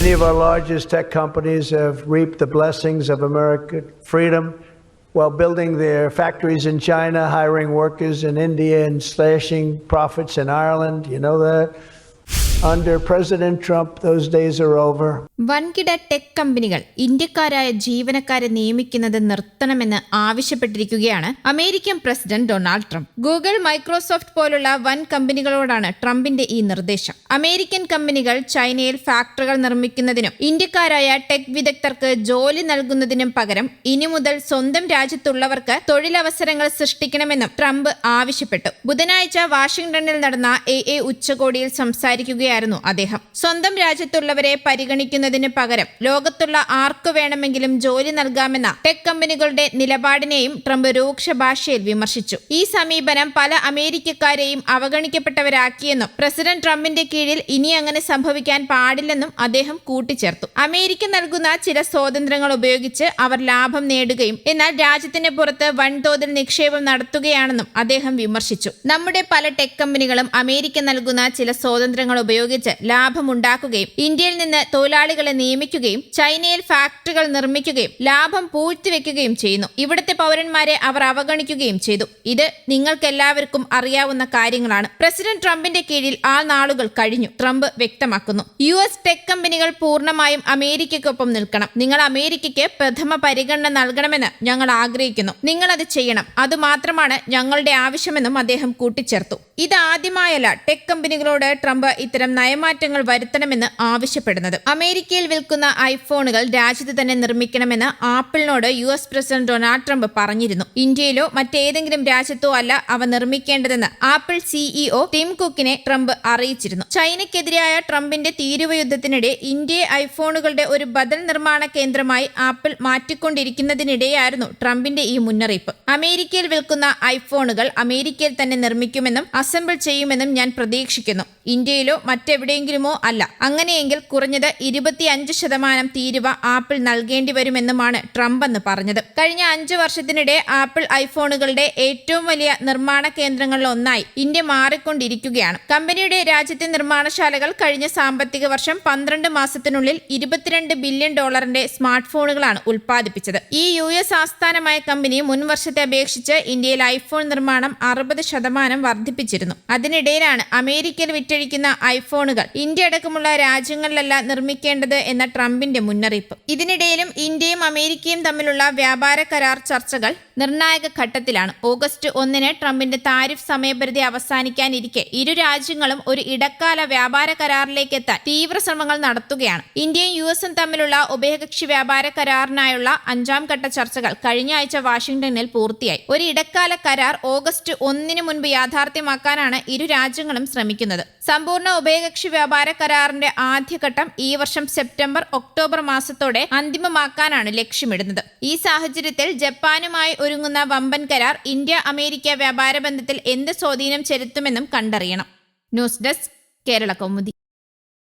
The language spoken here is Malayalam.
Many of our largest tech companies have reaped the blessings of American freedom while building their factories in China, hiring workers in India, and slashing profits in Ireland. You know that? Under President Trump, those days are over. വൻകിട ടെക് കമ്പനികൾ ഇന്ത്യക്കാരായ ജീവനക്കാരെ നിയമിക്കുന്നത് നിർത്തണമെന്ന് ആവശ്യപ്പെട്ടിരിക്കുകയാണ് American president Donald Trump. Google Microsoft പോലുള്ള വൻ കമ്പനികളോടാണ് ട്രംപിന്റെ ഈ നിർദ്ദേശം. അമേരിക്കൻ കമ്പനികൾ ചൈനയിൽ ഫാക്ടറികൾ നിർമ്മിക്കുന്നതിനും ഇന്ത്യക്കാരായ ടെക് വിദഗ്ധർക്ക് ജോലി നൽകുന്നതിനും പകരം ഇനി മുതൽ സ്വന്തം രാജ്യത്തുള്ളവർക്ക് തൊഴിലവസരങ്ങൾ സൃഷ്ടിക്കണമെന്നും ട്രംപ് ആവശ്യപ്പെട്ടു. ബുധനാഴ്ച വാഷിംഗ്ടണിൽ നടന്ന എ എ ഉച്ചകോടിയിൽ സംസാരിക്കുകയായിരുന്നു അദ്ദേഹം. സ്വന്തം രാജ്യത്തുള്ളവരെ പരിഗണിക്കുന്നതിന് പകരം ലോകത്തുള്ള ആർക്കു വേണമെങ്കിലും ജോലി നൽകാമെന്ന ടെക് കമ്പനികളുടെ നിലപാടിനെയും ട്രംപ് രൂക്ഷ ഭാഷയിൽ വിമർശിച്ചു. ഈ സമീപനം പല അമേരിക്കക്കാരെയും അവഗണിക്കപ്പെട്ടവരാക്കിയെന്നും പ്രസിഡന്റ് ട്രംപിന്റെ കീഴിൽ ഇനി അങ്ങനെ സംഭവിക്കാൻ പാടില്ലെന്നും അദ്ദേഹം കൂട്ടിച്ചേർത്തു. അമേരിക്ക നൽകുന്ന ചില സ്വാതന്ത്ര്യങ്ങൾ ഉപയോഗിച്ച് അവർ ലാഭം നേടുകയും എന്നാൽ രാജ്യത്തിന് പുറത്ത് വൻതോതിൽ നിക്ഷേപം നടത്തുകയാണെന്നും അദ്ദേഹം വിമർശിച്ചു. നമ്മുടെ പല ടെക് കമ്പനികളും അമേരിക്ക നൽകുന്ന ചില സ്വാതന്ത്ര്യങ്ങൾ ഉപയോഗിച്ച് ലാഭമുണ്ടാക്കുകയും ഇന്ത്യയിൽ നിന്ന് തൊഴിലാളികളെ നിയമിക്കുകയും ചൈനയിൽ ഫാക്ടറികൾ നിർമ്മിക്കുകയും ലാഭം പൂഴ്ത്തിവെക്കുകയും ചെയ്യുന്നു. ഇവിടുത്തെ പൗരന്മാരെ അവർ അവഗണിക്കുകയും ചെയ്തു. ഇത് നിങ്ങൾക്കെല്ലാവർക്കും അറിയാവുന്ന കാര്യങ്ങളാണ്. പ്രസിഡന്റ് ട്രംപിന്റെ കീഴിൽ ആ നാളുകൾ കഴിഞ്ഞു. ട്രംപ് വ്യക്തമാക്കുന്നു. യു എസ് ടെക് കമ്പനികൾ പൂർണമായും അമേരിക്കയ്ക്കൊപ്പം നിൽക്കണം. നിങ്ങൾ അമേരിക്കയ്ക്ക് പ്രഥമ പരിഗണന നൽകണമെന്ന് ഞങ്ങൾ ആഗ്രഹിക്കുന്നു. നിങ്ങൾ അത് ചെയ്യണം. അത് മാത്രമാണ് ഞങ്ങളുടെ ആവശ്യമെന്നും അദ്ദേഹം കൂട്ടിച്ചേർത്തു. ഇതാദ്യമായല്ല ടെക് കമ്പനികളോട് ട്രംപ് ഇത്തരം നയമാറ്റങ്ങൾ വരുത്തണമെന്ന് ആവശ്യപ്പെടുന്നത്. അമേരിക്കയിൽ വിൽക്കുന്ന ഐഫോണുകൾ രാജ്യത്ത് തന്നെ നിർമ്മിക്കണമെന്ന് ആപ്പിളിനോട് U S president Donald Trump പറഞ്ഞിരുന്നു. ഇന്ത്യയിലോ മറ്റേതെങ്കിലും രാജ്യത്തോ അല്ല അവ നിർമ്മിക്കേണ്ടതെന്ന് ആപ്പിൾ സിഇഒ ടിം കുക്കിനെ ട്രംപ് അറിയിച്ചിരുന്നു. ചൈനയ്ക്കെതിരായ ട്രംപിന്റെ തീരുവ യുദ്ധത്തിനിടെ ഇന്ത്യയെ ഐഫോണുകളുടെ ഒരു ബദൽ നിർമ്മാണ കേന്ദ്രമായി ആപ്പിൾ മാറ്റിക്കൊണ്ടിരിക്കുന്നതിനിടെയായിരുന്നു ട്രംപിന്റെ ഈ മുന്നറിയിപ്പ്. അമേരിക്കയിൽ വിൽക്കുന്ന ഐഫോണുകൾ അമേരിക്കയിൽ തന്നെ നിർമ്മിക്കുമെന്നും അസംബിൾ ചെയ്യുമെന്നും ഞാൻ പ്രതീക്ഷിക്കുന്നു. ഇന്ത്യയിലോ മറ്റെവിടെയെങ്കിലുമോ അല്ല. അങ്ങനെയെങ്കിൽ കുറഞ്ഞത് ഇരുപത്തിയഞ്ച് ശതമാനം തീരുവ ആപ്പിൾ നൽകേണ്ടി വരുമെന്നുമാണ് ട്രംപ് എന്ന് പറഞ്ഞത്. കഴിഞ്ഞ അഞ്ചു വർഷത്തിനിടെ ആപ്പിൾ ഐഫോണുകളുടെ ഏറ്റവും വലിയ നിർമ്മാണ കേന്ദ്രങ്ങളിൽ ഒന്നായി ഇന്ത്യ മാറിക്കൊണ്ടിരിക്കുകയാണ്. കമ്പനിയുടെ രാജ്യത്തെ നിർമ്മാണശാലകൾ കഴിഞ്ഞ സാമ്പത്തിക വർഷം പന്ത്രണ്ട് മാസത്തിനുള്ളിൽ ഇരുപത്തിരണ്ട് ബില്യൺ ഡോളറിന്റെ സ്മാർട്ട് ഫോണുകളാണ് ഉൽപ്പാദിപ്പിച്ചത്. ഈ യു എസ് ആസ്ഥാനമായ കമ്പനി മുൻ വർഷത്തെ അപേക്ഷിച്ച് ഇന്ത്യയിൽ ഐഫോൺ നിർമ്മാണം അറുപത് ശതമാനം വർദ്ധിപ്പിച്ചിരുന്നു. അതിനിടയിലാണ് അമേരിക്കയിൽ വിറ്റഴിക്കുന്ന ഐഫോണുകൾ ഇന്ത്യ അടക്കമുള്ള രാജ്യങ്ങളിലല്ല നിർമ്മിക്കേണ്ടത് എന്ന ട്രംപിന്റെ മുന്നറിയിപ്പ്. ഇതിനിടയിലും ഇന്ത്യയും അമേരിക്കയും തമ്മിലുള്ള വ്യാപാര കരാർ ചർച്ചകൾ നിർണായക ഘട്ടത്തിലാണ്. ഓഗസ്റ്റ് ഒന്നിന് ട്രംപിന്റെ താരിഫ് സമയപരിധി അവസാനിക്കാനിരിക്കെ ഇരു രാജ്യങ്ങളും ഒരു ഇടക്കാല വ്യാപാര കരാറിലേക്ക് എത്താൻ തീവ്ര ശ്രമങ്ങൾ നടത്തുകയാണ്. ഇന്ത്യയും യു എസും തമ്മിലുള്ള ഉഭയകക്ഷി വ്യാപാര കരാറിനായുള്ള അഞ്ചാം ഘട്ട ചർച്ചകൾ കഴിഞ്ഞ ആഴ്ച വാഷിംഗ്ടണിൽ പൂർത്തിയായി. ഒരു ഇടക്കാല കരാർ ഓഗസ്റ്റ് ഒന്നിന് മുൻപ് യാഥാർത്ഥ്യമാക്കാനാണ് ഇരു രാജ്യങ്ങളും ശ്രമിക്കുന്നത്. സമ്പൂർണ ഉഭയകക്ഷി വ്യാപാര കരാറിന്റെ ആദ്യഘട്ടം ഈ വർഷം സെപ്റ്റംബർ ഒക്ടോബർ മാസത്തോടെ അന്തിമമാക്കാനാണ് ലക്ഷ്യമിടുന്നത്. ഈ സാഹചര്യത്തിൽ ജപ്പാനുമായി ഒരുങ്ങുന്ന വമ്പൻ കരാർ ഇന്ത്യ അമേരിക്ക വ്യാപാര ബന്ധത്തിൽ എന്ത് സ്വാധീനം ചെലുത്തുമെന്നും കണ്ടറിയണം. News desk Kerala Kaumudi.